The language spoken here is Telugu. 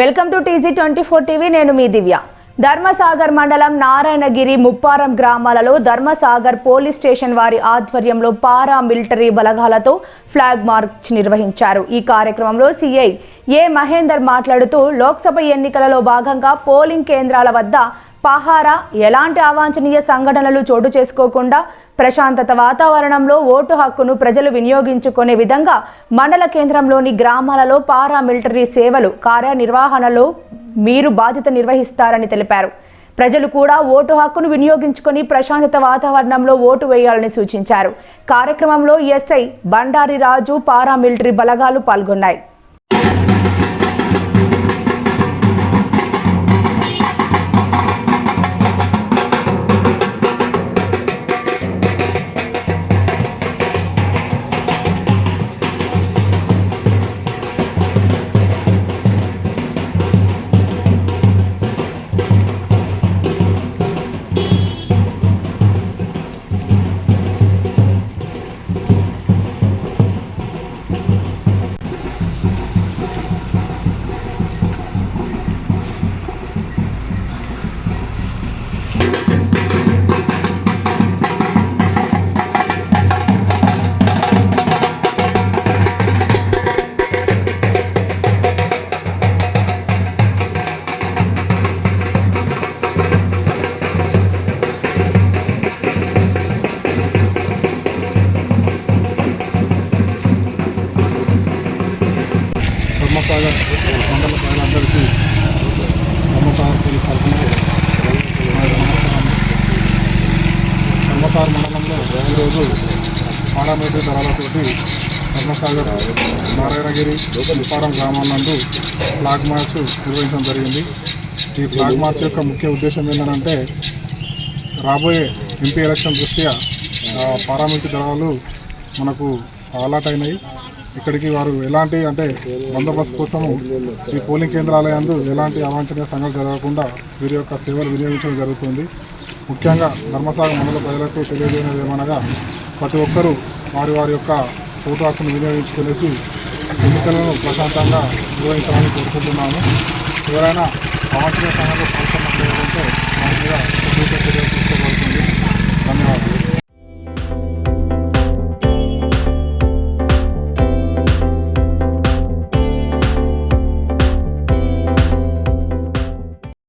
Welcome to TG twenty four TV నేను మీ దివ్య. ధర్మసాగర్ మండలం నారాయణగిరి ముప్పారం గ్రామాలలో ధర్మసాగర్ పోలీస్ స్టేషన్ వారి ఆధ్వర్యంలో పారా మిలిటరీ బలగాలతో ఫ్లాగ్ మార్చ్ నిర్వహించారు. ఈ కార్యక్రమంలో సిఐ ఏ మహేందర్ మాట్లాడుతూ లోక్సభ ఎన్నికలలో భాగంగా పోలింగ్ కేంద్రాల వద్ద పహారా ఎలాంటి అవాంఛనీయ సంఘటనలు చోటు చేసుకోకుండా ప్రశాంతత వాతావరణంలో ఓటు హక్కును ప్రజలు వినియోగించుకునే విధంగా మండల కేంద్రంలోని గ్రామాలలో పారా మిలిటరీ సేవలు కార్యనిర్వహణలో మీరు బాధ్యత నిర్వహిస్తారని తెలిపారు. ప్రజలు కూడా ఓటు హక్కును వినియోగించుకొని ప్రశాంతత వాతావరణంలో ఓటు వేయాలని సూచించారు. కార్యక్రమంలో SI Bandari Raju para military బలగాలు పాల్గొన్నాయి. మండల ప్రజలందరికీ బ్రహ్మసాగర్ పోలీస్ తరఫున ధర్మసాగర్ మండలంలో ఈరోజు పారామిలిటరీ దళాలతోటి ధర్మసాగర్ నారాయణగిరి ఉప్పారం గ్రామం నందు ఫ్లాగ్ మార్చ్ నిర్వహించడం జరిగింది. ఈ ఫ్లాగ్ మార్చ్ యొక్క ముఖ్య ఉద్దేశం ఏంటంటే రాబోయే ఎంపీ ఎలక్షన్ దృష్ట్యా ఆ, దళాలు మనకు అలాట్ అయినాయి ఇక్కడికి వారు ఎలాంటి అంటే బందోబస్తు కోసము ఈ పోలింగ్ కేంద్రాలయందు ఎలాంటి అవాంఛనీయ సంఘటన జరగకుండా వీరి యొక్క సేవలు వినియోగించడం జరుగుతుంది. ముఖ్యంగా ధర్మసాగర్ మండల ప్రజలకు తెలియజేయడం ఏమనగా ప్రతి ఒక్కరూ వారి వారి యొక్క ఓటు హక్కును వినియోగించుకునేసి ఎన్నికలను ప్రశాంతంగా నిర్వహించాలని కోరుకుంటున్నాము. ఎవరైనా అవాంఛనీయ సంఘటన పాల్గొన్నట్లయితే వారి మీద తీసుకోబడుతుంది.